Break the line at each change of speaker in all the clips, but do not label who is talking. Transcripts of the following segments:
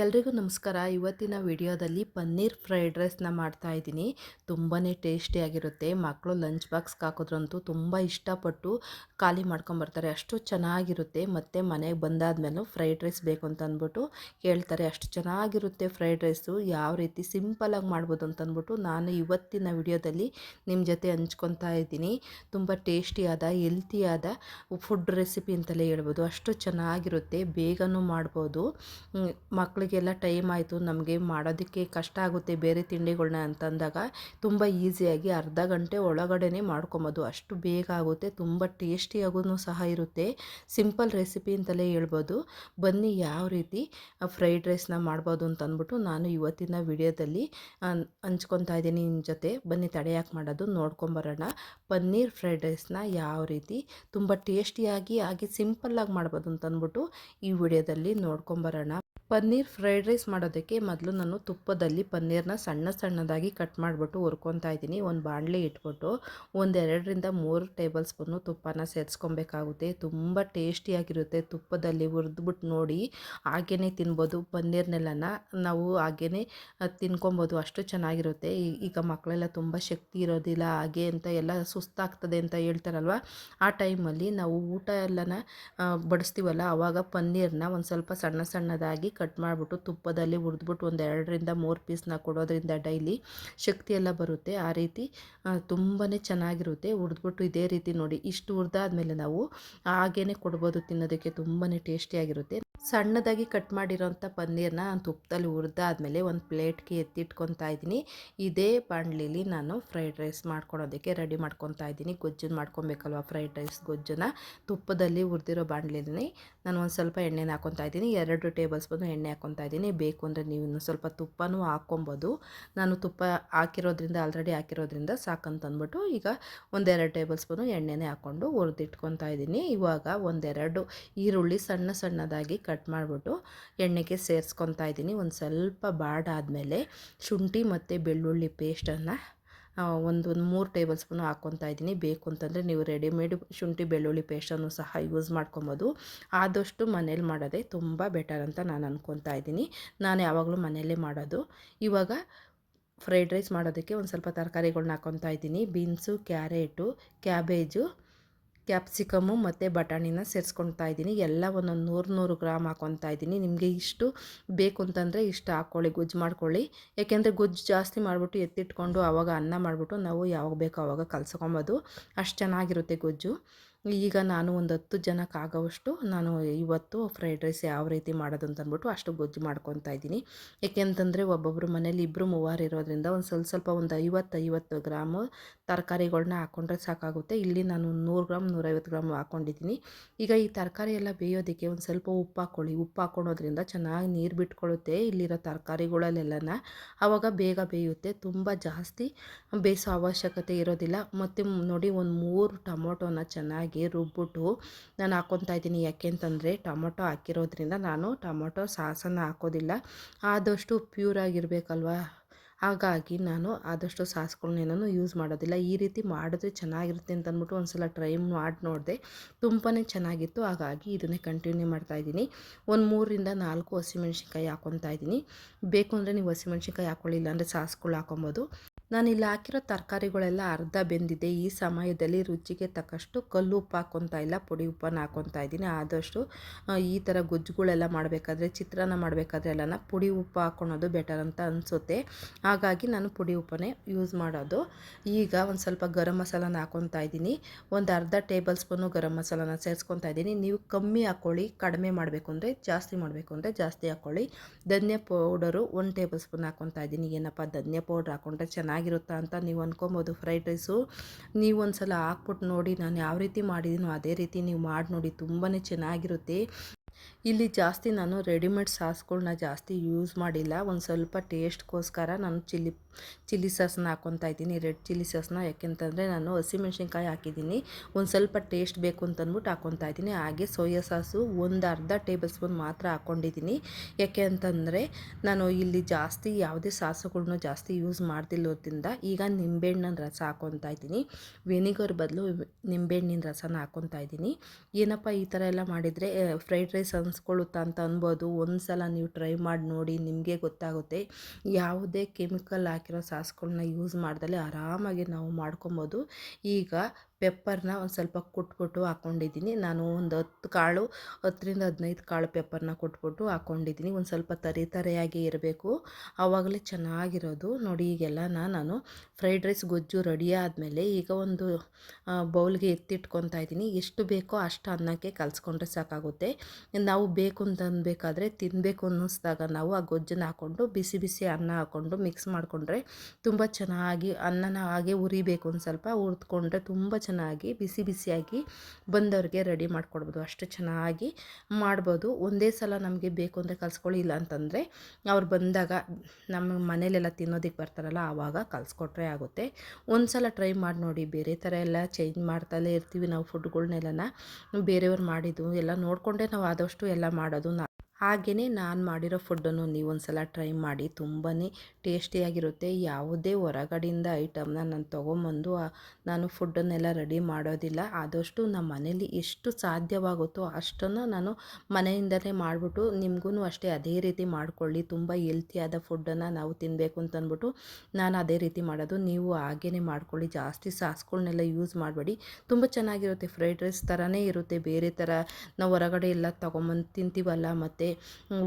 ಎಲ್ರಿಗೂ ನಮಸ್ಕಾರ. ಇವತ್ತಿನ ವಿಡಿಯೋದಲ್ಲಿ ಪನ್ನೀರ್ ಫ್ರೈಡ್ ರೈಸ್ನ ಮಾಡ್ತಾ ಇದ್ದೀನಿ. ತುಂಬಾ ಟೇಸ್ಟಿಯಾಗಿರುತ್ತೆ ಮಕ್ಕಳು ಲಂಚ್ ಬಾಕ್ಸ್ಗೆ ಹಾಕೋದ್ರಂತೂ ತುಂಬ ಇಷ್ಟಪಟ್ಟು ಖಾಲಿ ಮಾಡ್ಕೊಂಬರ್ತಾರೆ ಅಷ್ಟು ಚೆನ್ನಾಗಿರುತ್ತೆ. ಮತ್ತು ಮನೆಗೆ ಬಂದಾದ್ಮೇಲೂ ಫ್ರೈಡ್ ರೈಸ್ ಬೇಕು ಅಂತ ಅಂದ್ಬಿಟ್ಟು ಕೇಳ್ತಾರೆ ಅಷ್ಟು ಚೆನ್ನಾಗಿರುತ್ತೆ ಫ್ರೈಡ್ ರೈಸು. ಯಾವ ರೀತಿ ಸಿಂಪಲಾಗಿ ಮಾಡ್ಬೋದು ಅಂತ ಅಂದ್ಬಿಟ್ಟು ನಾನು ಇವತ್ತಿನ ವಿಡಿಯೋದಲ್ಲಿ ನಿಮ್ಮ ಜೊತೆ ಹಂಚ್ಕೊತಾ ಇದ್ದೀನಿ. ತುಂಬ ಟೇಸ್ಟಿಯಾದ ಹೆಲ್ತಿಯಾದ ಫುಡ್ ರೆಸಿಪಿ ಅಂತಲೇ ಹೇಳ್ಬೋದು. ಅಷ್ಟು ಚೆನ್ನಾಗಿರುತ್ತೆ. ಬೇಗನೂ ಮಾಡ್ಬೋದು. ಮಕ್ಕಳು ಮಕ್ಕಳಿಗೆಲ್ಲ ಟೈಮ್ ಆಯಿತು, ನಮಗೆ ಮಾಡೋದಕ್ಕೆ ಕಷ್ಟ ಆಗುತ್ತೆ ಬೇರೆ ತಿಂಡಿಗಳನ್ನ ಅಂತಂದಾಗ ತುಂಬ ಈಸಿಯಾಗಿ ಅರ್ಧ ಗಂಟೆ ಒಳಗಡೆ ಮಾಡ್ಕೊಬೋದು. ಅಷ್ಟು ಬೇಗ ಆಗುತ್ತೆ, ತುಂಬ ಟೇಸ್ಟಿಯಾಗೂ ಸಹ ಇರುತ್ತೆ. ಸಿಂಪಲ್ ರೆಸಿಪಿ ಅಂತಲೇ ಹೇಳ್ಬೋದು. ಬನ್ನಿ ಯಾವ ರೀತಿ ಫ್ರೈಡ್ ರೈಸ್ನ ಮಾಡ್ಬೋದು ಅಂತ ಅಂದ್ಬಿಟ್ಟು ನಾನು ಇವತ್ತಿನ ವಿಡಿಯೋದಲ್ಲಿ ಹಂಚ್ಕೊತಾ ಇದ್ದೀನಿ ನಿಮ್ಮ ಜೊತೆ. ಬನ್ನಿ ತಡೆಯಾಕೆ ಮಾಡೋದು ನೋಡ್ಕೊಂಬರೋಣ. ಪನ್ನೀರ್ ಫ್ರೈಡ್ ರೈಸ್ನ ಯಾವ ರೀತಿ ತುಂಬ ಟೇಸ್ಟಿಯಾಗಿ ಹಾಗೆ ಸಿಂಪಲ್ಲಾಗಿ ಮಾಡ್ಬೋದು ಅಂತ ಅಂದ್ಬಿಟ್ಟು ಈ ವಿಡಿಯೋದಲ್ಲಿ ನೋಡ್ಕೊಂಬರೋಣ. ಪನ್ನೀರ್ ಫ್ರೈಡ್ ರೈಸ್ ಮಾಡೋದಕ್ಕೆ ಮೊದಲು ನಾನು ತುಪ್ಪದಲ್ಲಿ ಪನ್ನೀರ್ನ ಸಣ್ಣ ಸಣ್ಣದಾಗಿ ಕಟ್ ಮಾಡಿಬಿಟ್ಟು ಹುರ್ಕೊತಾ ಇದ್ದೀನಿ. ಒಂದು ಬಾಣಲೆ ಇಟ್ಬಿಟ್ಟು ಒಂದೆರಡರಿಂದ ಮೂರು ಟೇಬಲ್ ಸ್ಪೂನು ತುಪ್ಪನ ಸೇರಿಸ್ಕೊಬೇಕಾಗುತ್ತೆ. ತುಂಬ ಟೇಸ್ಟಿಯಾಗಿರುತ್ತೆ ತುಪ್ಪದಲ್ಲಿ ಹುರಿದ್ಬಿಟ್ಟು ನೋಡಿ ಹಾಗೇ ತಿನ್ಬೋದು. ಪನ್ನೀರ್ನೆಲ್ಲನ ನಾವು ಹಾಗೇ ತಿನ್ಕೊಬೋದು. ಅಷ್ಟು ಚೆನ್ನಾಗಿರುತ್ತೆ. ಈಗ ಮಕ್ಕಳೆಲ್ಲ ತುಂಬ ಶಕ್ತಿ ಇರೋದಿಲ್ಲ. ಹಾಗೆ ಅಂತ ಎಲ್ಲ ಸುಸ್ತಾಗ್ತದೆ ಅಂತ ಹೇಳ್ತಾರಲ್ವ? ಆ ಟೈಮಲ್ಲಿ ನಾವು ಊಟ ಎಲ್ಲನ ಬಡಿಸ್ತೀವಲ್ಲ ಆವಾಗ ಪನ್ನೀರ್ನ ಒಂದು ಸ್ವಲ್ಪ ಸಣ್ಣ ಸಣ್ಣದಾಗಿ ಕಟ್ ಮಾಡಿಬಿಟ್ಟು ತುಪ್ಪದಲ್ಲಿ ಹುರಿದ್ಬಿಟ್ಟು ಒಂದು ಎರಡರಿಂದ ಮೂರು ಪೀಸ್ನ ಕೊಡೋದ್ರಿಂದ ಡೈಲಿ ಶಕ್ತಿ ಎಲ್ಲ ಬರುತ್ತೆ. ಆ ರೀತಿ ತುಂಬಾ ಚೆನ್ನಾಗಿರುತ್ತೆ. ಹುರಿದ್ಬಿಟ್ಟು ಇದೇ ರೀತಿ ನೋಡಿ, ಇಷ್ಟು ಹುರಿದಾದ್ಮೇಲೆ ನಾವು ಹಾಗೇ ಕೊಡ್ಬೋದು ತಿನ್ನೋದಕ್ಕೆ. ತುಂಬಾ ಟೇಸ್ಟಿಯಾಗಿರುತ್ತೆ. ಸಣ್ಣದಾಗಿ ಕಟ್ ಮಾಡಿರೋಂಥ ಪನ್ನೀರನ್ನ ನಾನು ತುಪ್ಪದಲ್ಲಿ ಹುರಿದಾದ್ಮೇಲೆ ಒಂದು ಪ್ಲೇಟ್ಗೆ ಎತ್ತಿಟ್ಕೊತಾ ಇದ್ದೀನಿ. ಇದೇ ಬಾಣಲಿಲಿ ನಾನು ಫ್ರೈಡ್ ರೈಸ್ ಮಾಡ್ಕೊಳೋದಕ್ಕೆ ರೆಡಿ ಮಾಡ್ಕೊತಾ ಇದ್ದೀನಿ. ಗೊಜ್ಜನ್ನು ಮಾಡ್ಕೊಬೇಕಲ್ವ ಫ್ರೈಡ್ ರೈಸ್ ಗೊಜ್ಜನ್ನು? ತುಪ್ಪದಲ್ಲಿ ಹುರಿದಿರೋ ಬಾಣಲಿಲಿ ನಾನು ಒಂದು ಸ್ವಲ್ಪ ಎಣ್ಣೆನ ಹಾಕ್ಕೊತಾ ಇದ್ದೀನಿ. ಎರಡು ಟೇಬಲ್ ಸ್ಪೂನು ಎಣ್ಣೆ ಹಾಕ್ಕೊತಾ ಇದ್ದೀನಿ. ಬೇಕು ಅಂದರೆ ನೀವು ಇನ್ನೂ ಸ್ವಲ್ಪ ತುಪ್ಪನೂ ಹಾಕ್ಕೊಬೋದು. ನಾನು ತುಪ್ಪ ಹಾಕಿರೋದ್ರಿಂದ, ಆಲ್ರೆಡಿ ಹಾಕಿರೋದ್ರಿಂದ ಸಾಕಂತ ಅಂದ್ಬಿಟ್ಟು ಈಗ ಒಂದೆರಡು ಟೇಬಲ್ ಸ್ಪೂನು ಎಣ್ಣೆನೇ ಹಾಕ್ಕೊಂಡು ಹುರಿದಿಟ್ಕೊತಾ ಇದ್ದೀನಿ. ಇವಾಗ ಒಂದೆರಡು ಈರುಳ್ಳಿ ಸಣ್ಣ ಸಣ್ಣದಾಗಿ ಕಟ್ ಮಾಡಿಬಿಟ್ಟು ಎಣ್ಣೆಗೆ ಸೇರಿಸ್ಕೊತಾ ಇದ್ದೀನಿ. ಒಂದು ಸ್ವಲ್ಪ ಬಾಡಾದಮೇಲೆ ಶುಂಠಿ ಮತ್ತು ಬೆಳ್ಳುಳ್ಳಿ ಪೇಸ್ಟನ್ನು ಒಂದು ಒಂದು ಮೂರು ಟೇಬಲ್ ಸ್ಪೂನು ಹಾಕ್ಕೊತಾ ಇದ್ದೀನಿ. ಬೇಕು ಅಂತಂದರೆ ನೀವು ರೆಡಿಮೇಡ್ ಶುಂಠಿ, ಬೆಳ್ಳುಳ್ಳಿ ಪೇಸ್ಟನ್ನು ಸಹ ಯೂಸ್ ಮಾಡ್ಕೊಬೋದು. ಆದಷ್ಟು ಮನೇಲಿ ಮಾಡೋದೇ ತುಂಬ ಬೆಟರ್ ಅಂತ ನಾನು ಅಂದ್ಕೊತಾ ಇದ್ದೀನಿ. ನಾನು ಯಾವಾಗಲೂ ಮನೆಯಲ್ಲೇ ಮಾಡೋದು. ಇವಾಗ ಫ್ರೈಡ್ ರೈಸ್ ಮಾಡೋದಕ್ಕೆ ಒಂದು ಸ್ವಲ್ಪ ತರಕಾರಿಗಳ್ನ ಹಾಕ್ಕೊತಾ ಇದ್ದೀನಿ. ಬೀನ್ಸು, ಕ್ಯಾರೆಟು, ಕ್ಯಾಬೇಜು ಕ್ಯಾಪ್ಸಿಕಮ್ಮು ಮತ್ತು ಬಟಾಣಿನ ಸೇರಿಸ್ಕೊಳ್ತಾ ಇದ್ದೀನಿ. ಎಲ್ಲ ಒಂದೊಂದು ನೂರು ನೂರು ಗ್ರಾಮ್ ಹಾಕೊತಾ ಇದ್ದೀನಿ. ನಿಮಗೆ ಇಷ್ಟು ಬೇಕು ಅಂತಂದರೆ ಇಷ್ಟು ಹಾಕ್ಕೊಳ್ಳಿ ಗೊಜ್ಜು ಮಾಡ್ಕೊಳ್ಳಿ. ಯಾಕೆಂದರೆ ಗೊಜ್ಜು ಜಾಸ್ತಿ ಮಾಡಿಬಿಟ್ಟು ಎತ್ತಿಟ್ಕೊಂಡು ಆವಾಗ ಅನ್ನ ಮಾಡಿಬಿಟ್ಟು ನಾವು ಯಾವಾಗ ಬೇಕೋ ಆವಾಗ ಕಲ್ಸ್ಕೊಬೋದು. ಅಷ್ಟು ಚೆನ್ನಾಗಿರುತ್ತೆ ಗೊಜ್ಜು. ಈಗ ನಾನು ಒಂದು ಹತ್ತು ಜನಕ್ಕೆ ಆಗೋವಷ್ಟು ನಾನು ಇವತ್ತು ಫ್ರೈಡ್ ರೈಸ್ ಯಾವ ರೀತಿ ಮಾಡೋದು ಅಂತ ಅಂದ್ಬಿಟ್ಟು ಅಷ್ಟು ಗೊಜ್ಜು ಮಾಡ್ಕೊತಾ ಇದ್ದೀನಿ. ಏಕೆಂತಂದರೆ ಒಬ್ಬೊಬ್ಬರು ಮನೇಲಿ ಇಬ್ಬರು ಮೂವಾರು ಇರೋದ್ರಿಂದ ಒಂದು ಸ್ವಲ್ಪ ಸ್ವಲ್ಪ ಒಂದು ಐವತ್ತು ಐವತ್ತು ಗ್ರಾಮು ತರಕಾರಿಗಳನ್ನ ಹಾಕ್ಕೊಂಡ್ರೆ ಸಾಕಾಗುತ್ತೆ. ಇಲ್ಲಿ ನಾನು ನೂರು ಗ್ರಾಮ್, ನೂರೈವತ್ತು ಗ್ರಾಮ್ ಹಾಕ್ಕೊಂಡಿದ್ದೀನಿ ಈಗ ಈ ತರಕಾರಿ ಎಲ್ಲ ಬೇಯೋದಕ್ಕೆ ಒಂದು ಸ್ವಲ್ಪ ಉಪ್ಪು ಹಾಕ್ಕೊಳ್ಳಿ ಉಪ್ಪು ಹಾಕ್ಕೊಳೋದ್ರಿಂದ ಚೆನ್ನಾಗಿ ನೀರು ಬಿಟ್ಕೊಳ್ಳುತ್ತೆ ಇಲ್ಲಿರೋ ತರಕಾರಿಗಳಲ್ಲೆಲ್ಲನ. ಆವಾಗ ಬೇಗ ಬೇಯುತ್ತೆ. ತುಂಬ ಜಾಸ್ತಿ ಬೇಯಿಸೋ ಅವಶ್ಯಕತೆ ಇರೋದಿಲ್ಲ. ಮತ್ತು ನೋಡಿ ಒಂದು ಮೂರು ಟೊಮೊಟೊನ ಚೆನ್ನಾಗಿ ಚೆನ್ನಾಗಿ ರುಬ್ಬಿಟ್ಟು ನಾನು ಹಾಕ್ಕೊತಾ ಇದ್ದೀನಿ. ಯಾಕೆ ಅಂತಂದರೆ ಟೊಮೊಟೊ ಹಾಕಿರೋದ್ರಿಂದ ನಾನು ಟೊಮೊಟೊ ಸಾಸನ್ನು ಹಾಕೋದಿಲ್ಲ. ಆದಷ್ಟು ಪ್ಯೂರಾಗಿರಬೇಕಲ್ವ? ಹಾಗಾಗಿ ನಾನು ಆದಷ್ಟು ಸಾಸ್ಗಳನ್ನೇನೂ ಯೂಸ್ ಮಾಡೋದಿಲ್ಲ. ಈ ರೀತಿ ಮಾಡಿದ್ರೆ ಚೆನ್ನಾಗಿರುತ್ತೆ ಅಂತ ಅಂದ್ಬಿಟ್ಟು ಒಂದು ಸಲ ಟ್ರೈ ಮಾಡಿ ನೋಡಿದೆ. ತುಂಬಾ ಚೆನ್ನಾಗಿತ್ತು. ಹಾಗಾಗಿ ಇದನ್ನೇ ಕಂಟಿನ್ಯೂ ಮಾಡ್ತಾ ಇದ್ದೀನಿ. ಒಂದು ಮೂರರಿಂದ ನಾಲ್ಕು ಹಸಿಮೆಣ್ಸಿನ್ಕಾಯಿ ಹಾಕ್ಕೊತಾ ಇದ್ದೀನಿ. ಬೇಕು ಅಂದರೆ ನೀವು ಹಸಿಮೆಣ್ಸಿನ್ಕಾಯಿ ಹಾಕ್ಕೊಳ್ಳಿಲ್ಲ ಅಂದರೆ ಸಾಸ್ಗಳು ಹಾಕೊಬೋದು. ನಾನು ಇಲ್ಲಿ ಹಾಕಿರೋ ತರಕಾರಿಗಳೆಲ್ಲ ಅರ್ಧ ಬೆಂದಿದೆ. ಈ ಸಮಯದಲ್ಲಿ ರುಚಿಗೆ ತಕ್ಕಷ್ಟು ಕಲ್ಲು ಉಪ್ಪು ಹಾಕ್ಕೊತಾ ಇಲ್ಲ. ಪುಡಿ ಉಪ್ಪನ್ನು ಹಾಕ್ಕೊತಾ ಇದ್ದೀನಿ. ಆದಷ್ಟು ಈ ಥರ ಗೊಜ್ಜುಗಳೆಲ್ಲ ಮಾಡಬೇಕಾದ್ರೆ, ಚಿತ್ರಾನ್ನ ಮಾಡಬೇಕಾದ್ರೆ ಎಲ್ಲನ ಪುಡಿ ಉಪ್ಪು ಹಾಕ್ಕೊಳೋದು ಬೆಟರ್ ಅಂತ ಅನಿಸುತ್ತೆ. ಹಾಗಾಗಿ ನಾನು ಪುಡಿ ಉಪ್ಪನ್ನೇ ಯೂಸ್ ಮಾಡೋದು. ಈಗ ಒಂದು ಸ್ವಲ್ಪ ಗರಂ ಮಸಾಲನ ಹಾಕ್ಕೊತಾ ಇದ್ದೀನಿ. ಒಂದು ಅರ್ಧ ಟೇಬಲ್ ಸ್ಪೂನು ಗರಂ ಮಸಾಲಾನ ಸೇರಿಸ್ಕೊತಾ ಇದ್ದೀನಿ. ನೀವು ಕಮ್ಮಿ ಹಾಕ್ಕೊಳ್ಳಿ ಕಡಿಮೆ ಮಾಡಬೇಕು ಅಂದರೆ ಜಾಸ್ತಿ ಮಾಡಬೇಕು ಅಂದರೆ ಜಾಸ್ತಿ ಹಾಕ್ಕೊಳ್ಳಿ ಧನ್ಯ ಪೌಡರು ಒಂದು ಟೇಬಲ್ ಸ್ಪೂನ್ ಹಾಕ್ಕೊತಾ ಇದ್ದೀನಿ. ಏನಪ್ಪ, ಧನ್ಯ ಪೌಡ್ರ್ ಹಾಕ್ಕೊಂಡ್ರೆ ಚೆನ್ನಾಗಿ ಚೆನ್ನಾಗಿರುತ್ತಾ ಅಂತ ನೀವು ಅಂದ್ಕೊಬೋದು ಫ್ರೈಡ್ ರೈಸು ನೀವು ಒಂದು ಸಲ ಹಾಕ್ಬಿಟ್ಟು ನೋಡಿ ನಾನು ಯಾವ ರೀತಿ ಮಾಡಿದ್ದೀನೋ ಅದೇ ರೀತಿ ನೀವು ಮಾಡಿ ನೋಡಿ ತುಂಬಾ ಚೆನ್ನಾಗಿರುತ್ತೆ. ಇಲ್ಲಿ ಜಾಸ್ತಿ ನಾನು ರೆಡಿಮೇಡ್ ಸಾಸ್ಗಳನ್ನ ಜಾಸ್ತಿ ಯೂಸ್ ಮಾಡಿಲ್ಲ. ಒಂದು ಸ್ವಲ್ಪ ಟೇಸ್ಟ್ಗೋಸ್ಕರ ನಾನು ಚಿಲ್ಲಿ ಚಿಲ್ಲಿ ಸಾಸನ್ನ ಹಾಕ್ಕೊತಾ ಇದ್ದೀನಿ, ರೆಡ್ ಚಿಲ್ಲಿ ಸಾಸನ್ನ ಯಾಕೆಂತಂದರೆ ನಾನು ಹಸಿಮೆಣ್ಸಿನ್ಕಾಯಿ ಹಾಕಿದ್ದೀನಿ. ಒಂದು ಸ್ವಲ್ಪ ಟೇಸ್ಟ್ ಬೇಕು ಅಂತಂದ್ಬಿಟ್ಟು ಹಾಕ್ಕೊತಾ ಇದ್ದೀನಿ. ಹಾಗೆ ಸೋಯಾ ಸಾಸು ಒಂದು ಅರ್ಧ ಟೇಬಲ್ ಸ್ಪೂನ್ ಮಾತ್ರ ಹಾಕ್ಕೊಂಡಿದ್ದೀನಿ ಯಾಕೆ ಅಂತಂದರೆ ನಾನು ಇಲ್ಲಿ ಜಾಸ್ತಿ ಯಾವುದೇ ಸಾಸುಗಳನ್ನೂ ಜಾಸ್ತಿ ಯೂಸ್ ಮಾಡ್ತಿಲ್ಲೋದ್ರಿಂದ ಈಗ ನಿಂಬೆಹಣ್ಣಿನ ರಸ ಹಾಕ್ಕೊತಾ ಇದ್ದೀನಿ. ವಿನಿಗರ್ ಬದಲು ನಿಂಬೆಹಣ್ಣಿನ ರಸನ ಹಾಕ್ಕೊತಾ ಇದ್ದೀನಿ. ಏನಪ್ಪ ಈ ಥರ ಎಲ್ಲ ಮಾಡಿದರೆ ಫ್ರೈಡ್ ರೈಸ್ ಅನ್ಸ್ಕೊಳ್ಳುತ್ತಾ ಅಂತ ಅನ್ಬೋದು. ಒಂದು ಸಲ ನೀವು ಟ್ರೈ ಮಾಡಿ ನೋಡಿ ನಿಮಗೆ ಗೊತ್ತಾಗುತ್ತೆ. ಯಾವುದೇ ಕೆಮಿಕಲ್ ಹಾಕಿರೋ ಸಾಸ್ಗಳನ್ನ ಯೂಸ್ ಮಾಡ್ದಲೇ ಆರಾಮಾಗಿ ನಾವು ಮಾಡ್ಕೊಬೋದು. ಈಗ ಪೆಪ್ಪರ್ನ ಒಂದು ಸ್ವಲ್ಪ ಕೊಟ್ಬಿಟ್ಟು ಹಾಕ್ಕೊಂಡಿದ್ದೀನಿ ನಾನು ಒಂದು ಹತ್ತು ಕಾಳು, ಹತ್ತರಿಂದ ಹದಿನೈದು ಕಾಳು ಪೆಪ್ಪರ್ನ ಕೊಟ್ಬಿಟ್ಟು ಹಾಕ್ಕೊಂಡಿದ್ದೀನಿ ಒಂದು ಸ್ವಲ್ಪ ತರಿ ತರಿಯಾಗಿ ಇರಬೇಕು. ಆವಾಗಲೇ ಚೆನ್ನಾಗಿರೋದು. ನೋಡಿ, ಈಗೆಲ್ಲ ನಾನು ಫ್ರೈಡ್ ರೈಸ್ ಗೊಜ್ಜು ರೆಡಿ ಆದಮೇಲೆ ಈಗ ಒಂದು ಬೌಲ್ಗೆ ಎತ್ತಿಟ್ಕೊತಾ ಇದ್ದೀನಿ. ಎಷ್ಟು ಬೇಕೋ ಅಷ್ಟು ಅನ್ನಕ್ಕೆ ಕಲಿಸ್ಕೊಂಡ್ರೆ ಸಾಕಾಗುತ್ತೆ. ನಾವು ಬೇಕು ಅಂತ ಅನ್ಬೇಕಾದ್ರೆ ತಿನ್ನಬೇಕು ಅನ್ನಿಸ್ದಾಗ ನಾವು ಆ ಗೊಜ್ಜನ್ನ ಹಾಕ್ಕೊಂಡು ಬಿಸಿ ಬಿಸಿ ಅನ್ನ ಹಾಕ್ಕೊಂಡು ಮಿಕ್ಸ್ ಮಾಡಿಕೊಂಡ್ರೆ ತುಂಬ ಚೆನ್ನಾಗಿ ಅನ್ನನ ಹಾಗೆ ಉರಿಬೇಕು ಒಂದು ಸ್ವಲ್ಪ. ಹುರಿದ್ಕೊಂಡ್ರೆ ತುಂಬ ಚೆನ್ನಾಗಿ ಬಿಸಿ ಬಿಸಿಯಾಗಿ ಬಂದವ್ರಿಗೆ ರೆಡಿ ಮಾಡಿಕೊಡ್ಬೋದು. ಅಷ್ಟು ಚೆನ್ನಾಗಿ ಮಾಡ್ಬೋದು. ಒಂದೇ ಸಲ ನಮಗೆ ಬೇಕು ಅಂದರೆ ಕಲಿಸ್ಕೊಳ್ಳಿ, ಇಲ್ಲ ಅಂತಂದರೆ ಅವ್ರು ಬಂದಾಗ ನಮ್ಮ ಮನೇಲೆಲ್ಲ ತಿನ್ನೋದಕ್ಕೆ ಬರ್ತಾರಲ್ಲ, ಆವಾಗ ಕಲಿಸ್ಕೊಟ್ರೆ ಆಗುತ್ತೆ. ಒಂದು ಸಲ ಟ್ರೈ ಮಾಡಿ ನೋಡಿ. ಬೇರೆ ಥರ ಎಲ್ಲ ಚೇಂಜ್ ಮಾಡ್ತಲೇ ಇರ್ತೀವಿ ನಾವು ಫುಡ್ಗಳನ್ನೆಲ್ಲ ಬೇರೆಯವ್ರು ಮಾಡಿದ್ದು ಎಲ್ಲ ನೋಡಿಕೊಂಡೇ ನಾವು ಆದಷ್ಟು ಎಲ್ಲ ಮಾಡೋದು ಹಾಗೆಯೇ ನಾನು ಮಾಡಿರೋ ಫುಡ್ಡನ್ನು ನೀವು ಒಂದು ಸಲ ಟ್ರೈ ಮಾಡಿ ತುಂಬಾ ಟೇಸ್ಟಿಯಾಗಿರುತ್ತೆ. ಯಾವುದೇ ಹೊರಗಡೆಯಿಂದ ಐಟಮ್ನ ನಾನು ತೊಗೊಂಬಂದು ನಾನು ಫುಡ್ಡನ್ನೆಲ್ಲ ರೆಡಿ ಮಾಡೋದಿಲ್ಲ. ಆದಷ್ಟು ನಮ್ಮ ಮನೇಲಿ ಎಷ್ಟು ಸಾಧ್ಯವಾಗುತ್ತೋ ಅಷ್ಟನ್ನು ನಾನು ಮನೆಯಿಂದಲೇ ಮಾಡಿಬಿಟ್ಟು ನಿಮಗೂ ಅಷ್ಟೇ ಅದೇ ರೀತಿ ಮಾಡಿಕೊಳ್ಳಿ. ತುಂಬ ಹೆಲ್ತಿಯಾದ ಫುಡ್ಡನ್ನು ನಾವು ತಿನ್ನಬೇಕು ಅಂತಂದ್ಬಿಟ್ಟು ನಾನು ಅದೇ ರೀತಿ ಮಾಡೋದು. ನೀವು ಹಾಗೇ ಮಾಡ್ಕೊಳ್ಳಿ. ಜಾಸ್ತಿ ಸಾಸ್ಗಳನ್ನೆಲ್ಲ ಯೂಸ್ ಮಾಡಬೇಡಿ. ತುಂಬ ಚೆನ್ನಾಗಿರುತ್ತೆ. ಫ್ರೈಡ್ ರೈಸ್ ಥರನೇ ಇರುತ್ತೆ. ಬೇರೆ ಥರ ನಾವು ಹೊರಗಡೆ ಎಲ್ಲ ತೊಗೊಂಬಂದು ತಿಂತೀವಲ್ಲ, ಮತ್ತು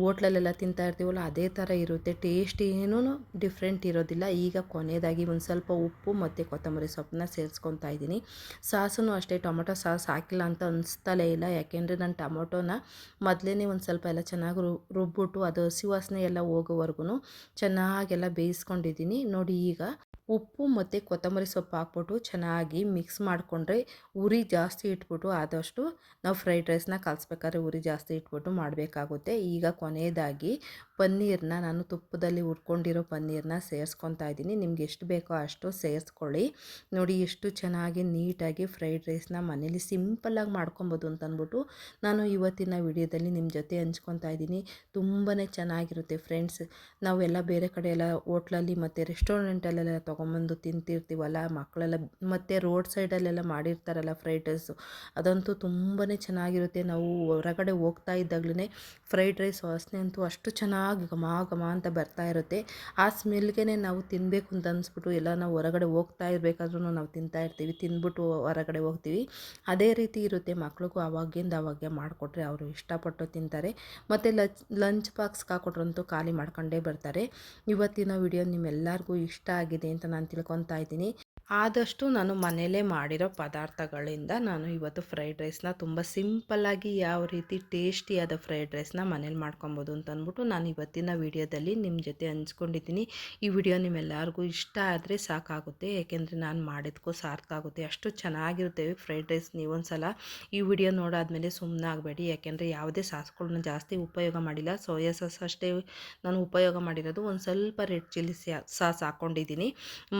ಹೋಟ್ಲಲ್ಲೆಲ್ಲ ತಿಂತಾ ಇರ್ತೀವಲ್ಲ, ಅದೇ ಥರ ಇರುತ್ತೆ. ಟೇಸ್ಟ್ ಏನೂ ಡಿಫ್ರೆಂಟ್ ಇರೋದಿಲ್ಲ. ಈಗ ಕೊನೆಯದಾಗಿ ಒಂದು ಸ್ವಲ್ಪ ಉಪ್ಪು ಮತ್ತು ಕೊತ್ತಂಬರಿ ಸೊಪ್ಪನ್ನ ಸೇರಿಸ್ಕೊತಾ ಇದ್ದೀನಿ. ಸಾಸೂ ಅಷ್ಟೇ, ಟೊಮೊಟೊ ಸಾಸ್ ಹಾಕಿಲ್ಲ ಅಂತ ಅನಿಸ್ತಲೇ ಇಲ್ಲ. ಯಾಕೆಂದರೆ ನಾನು ಟೊಮೊಟೊನ ಮೊದಲೇ ಒಂದು ಸ್ವಲ್ಪ ಎಲ್ಲ ಚೆನ್ನಾಗಿ ರುಬ್ಬಿಟ್ಟು ಅದು ಹಸಿ ವಾಸನೆ ಎಲ್ಲ ಹೋಗೋವರೆಗೂ ಚೆನ್ನಾಗೆಲ್ಲ ಬೇಯಿಸ್ಕೊಂಡಿದ್ದೀನಿ. ನೋಡಿ ಈಗ. ಉಪ್ಪು ಮತ್ತು ಕೊತ್ತಂಬರಿ ಸೊಪ್ಪು ಹಾಕ್ಬಿಟ್ಟು ಚೆನ್ನಾಗಿ ಮಿಕ್ಸ್ ಮಾಡಿಕೊಂಡ್ರೆ ಉರಿ ಜಾಸ್ತಿ ಇಟ್ಬಿಟ್ಟು ಆದಷ್ಟು ನಾವು ಫ್ರೈಡ್ ರೈಸ್ನ ಕಲಿಸ್ಬೇಕಾದ್ರೆ ಉರಿ ಜಾಸ್ತಿ ಇಟ್ಬಿಟ್ಟು ಮಾಡಬೇಕಾಗುತ್ತೆ. ಈಗ ಕೊನೆಯದಾಗಿ ಪನ್ನೀರನ್ನ ನಾನು ತುಪ್ಪದಲ್ಲಿ ಹುರ್ಕೊಂಡಿರೋ ಪನ್ನೀರನ್ನ ಸೇರಿಸ್ಕೊತಾ ಇದ್ದೀನಿ. ನಿಮ್ಗೆ ಎಷ್ಟು ಬೇಕೋ ಅಷ್ಟು ಸೇರಿಸ್ಕೊಳ್ಳಿ. ನೋಡಿ ಎಷ್ಟು ಚೆನ್ನಾಗಿ ನೀಟಾಗಿ ಫ್ರೈಡ್ ರೈಸ್ನ ಮನೇಲಿ ಸಿಂಪಲ್ಲಾಗಿ ಮಾಡ್ಕೊಬೋದು ಅಂತಂದ್ಬಿಟ್ಟು ನಾನು ಇವತ್ತಿನ ವಿಡಿಯೋದಲ್ಲಿ ನಿಮ್ಮ ಜೊತೆ ಹಂಚ್ಕೊತಾ ಇದ್ದೀನಿ. ತುಂಬಾ ಚೆನ್ನಾಗಿರುತ್ತೆ ಫ್ರೆಂಡ್ಸ್. ನಾವೆಲ್ಲ ಬೇರೆ ಕಡೆ ಎಲ್ಲ ಹೋಟ್ಲಲ್ಲಿ ಮತ್ತು ರೆಸ್ಟೋರೆಂಟಲ್ಲೆಲ್ಲ ತೊಗೊಂಬಂದು ತಿಂತಿರ್ತೀವಲ್ಲ, ಮಕ್ಕಳೆಲ್ಲ ಮತ್ತು ರೋಡ್ ಸೈಡಲ್ಲೆಲ್ಲ ಮಾಡಿರ್ತಾರಲ್ಲ ಫ್ರೈಡ್ ರೈಸು ಅದಂತೂ ತುಂಬಾ ಚೆನ್ನಾಗಿರುತ್ತೆ. ನಾವು ಹೊರಗಡೆ ಹೋಗ್ತಾ ಇದ್ದಾಗಲೇ ಫ್ರೈಡ್ ರೈಸ್ ವಾಸನೆ ಅಂತೂ ಅಷ್ಟು ಚೆನ್ನಾಗಿ ಘಮ ಘಮ ಅಂತ ಬರ್ತಾ ಇರುತ್ತೆ. ಆ ಸ್ಮೆಲ್ಗೆ ನಾವು ತಿನ್ನಬೇಕು ಅಂತ ಅನ್ಸ್ಬಿಟ್ಟು ಎಲ್ಲ ನಾವು ಹೊರಗಡೆ ಹೋಗ್ತಾ ಇರಬೇಕಾದ್ರೂ ನಾವು ತಿಂತಾ ಇರ್ತೀವಿ. ತಿಂದ್ಬಿಟ್ಟು ಹೊರಗಡೆ ಹೋಗ್ತೀವಿ. ಅದೇ ರೀತಿ ಇರುತ್ತೆ. ಮಕ್ಳಿಗೂ ಆವಾಗಿಂದ ಅವಾಗೆ ಮಾಡಿಕೊಟ್ರೆ ಅವರು ಇಷ್ಟಪಟ್ಟು ತಿಂತಾರೆ. ಮತ್ತು ಲಂಚ್ ಲಂಚ್ ಬಾಕ್ಸ್ಗೆ ಹಾಕೊಟ್ರಂತೂ ಖಾಲಿ ಮಾಡ್ಕೊಂಡೇ ಬರ್ತಾರೆ. ಇವತ್ತಿನ ವಿಡಿಯೋ ನಿಮ್ಮೆಲ್ಲರಿಗೂ ಇಷ್ಟ ಆಗಿದೆ ಅಂತ ನಾನು ತಿಳ್ಕೊತಾ ಇದ್ದೀನಿ. ಆದಷ್ಟು ನಾನು ಮನೆಯಲ್ಲೇ ಮಾಡಿರೋ ಪದಾರ್ಥಗಳಿಂದ ನಾನು ಇವತ್ತು ಫ್ರೈಡ್ ರೈಸ್ನ ತುಂಬ ಸಿಂಪಲ್ಲಾಗಿ ಯಾವ ರೀತಿ ಟೇಸ್ಟಿಯಾದ ಫ್ರೈಡ್ ರೈಸ್ನ ಮನೇಲಿ ಮಾಡ್ಕೊಬೋದು ಅಂತ ಅಂದ್ಬಿಟ್ಟು ನಾನು ಇವತ್ತಿನ ವಿಡಿಯೋದಲ್ಲಿ ನಿಮ್ಮ ಜೊತೆ ಹಂಚ್ಕೊಂಡಿದ್ದೀನಿ. ಈ ವಿಡಿಯೋ ನಿಮ್ಮೆಲ್ಲರಿಗೂ ಇಷ್ಟ ಆದರೆ ಸಾಕಾಗುತ್ತೆ, ಏಕೆಂದರೆ ನಾನು ಮಾಡಿದ್ಕೂ ಸಾರ್ಥ ಆಗುತ್ತೆ, ಅಷ್ಟು ಚೆನ್ನಾಗಿರುತ್ತೆ ಫ್ರೈಡ್ ರೈಸ್ ನೀವೊಂದು ಸಲ ಈ ವಿಡಿಯೋ ನೋಡಾದಮೇಲೆ ಸುಮ್ಮನೆ ಆಗಬೇಡಿ, ಯಾಕೆಂದರೆ ಯಾವುದೇ ಸಾಸ್ಗಳನ್ನ ಜಾಸ್ತಿ ಉಪಯೋಗ ಮಾಡಿಲ್ಲ. ಸೋಯಾ ಸಾಸ್ ಅಷ್ಟೇ ನಾನು ಉಪಯೋಗ ಮಾಡಿರೋದು ಒಂದು ಸ್ವಲ್ಪ ರೆಡ್ ಚಿಲ್ಲಿ ಸಾಸ್ ಹಾಕ್ಕೊಂಡಿದ್ದೀನಿ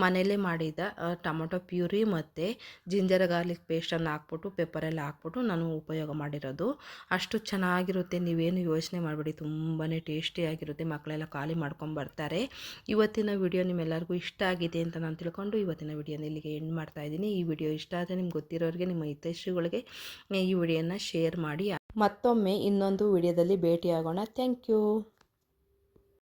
ಮನೆಯಲ್ಲೇ ಮಾಡಿದ ಟೊಮೊಟೊ ಪ್ಯೂರಿ ಮತ್ತು ಜಿಂಜರ್ ಗಾರ್ಲಿಕ್ ಪೇಸ್ಟನ್ನು ಹಾಕ್ಬಿಟ್ಟು ಪೆಪ್ಪರೆಲ್ಲ ಹಾಕ್ಬಿಟ್ಟು ನಾನು ಉಪಯೋಗ ಮಾಡಿರೋದು. ಅಷ್ಟು ಚೆನ್ನಾಗಿರುತ್ತೆ. ನೀವೇನು ಯೋಚನೆ ಮಾಡಬೇಡಿ. ತುಂಬಾ ಟೇಸ್ಟಿಯಾಗಿರುತ್ತೆ ಮಕ್ಕಳೆಲ್ಲ ಖಾಲಿ ಮಾಡ್ಕೊಂಡು ಬರ್ತಾರೆ. ಇವತ್ತಿನ ವಿಡಿಯೋ ನಿಮ್ಮೆಲ್ಲರಿಗೂ ಇಷ್ಟ ಆಗಿದೆ ಅಂತ ನಾನು ತಿಳ್ಕೊಂಡು ಇವತ್ತಿನ ವಿಡಿಯೋನ ಇಲ್ಲಿಗೆ ಎಂಡ್ ಮಾಡ್ತಾ ಇದ್ದೀನಿ. ಈ ವಿಡಿಯೋ ಇಷ್ಟ ಆದರೆ ನಿಮ್ಗೆ ಗೊತ್ತಿರೋರಿಗೆ, ನಿಮ್ಮ ಹಿತೈಷಿಗಳಿಗೆ ಈ ವಿಡಿಯೋನ ಶೇರ್ ಮಾಡಿ. ಮತ್ತೊಮ್ಮೆ ಇನ್ನೊಂದು ವಿಡಿಯೋದಲ್ಲಿ ಭೇಟಿಯಾಗೋಣ. Thank you.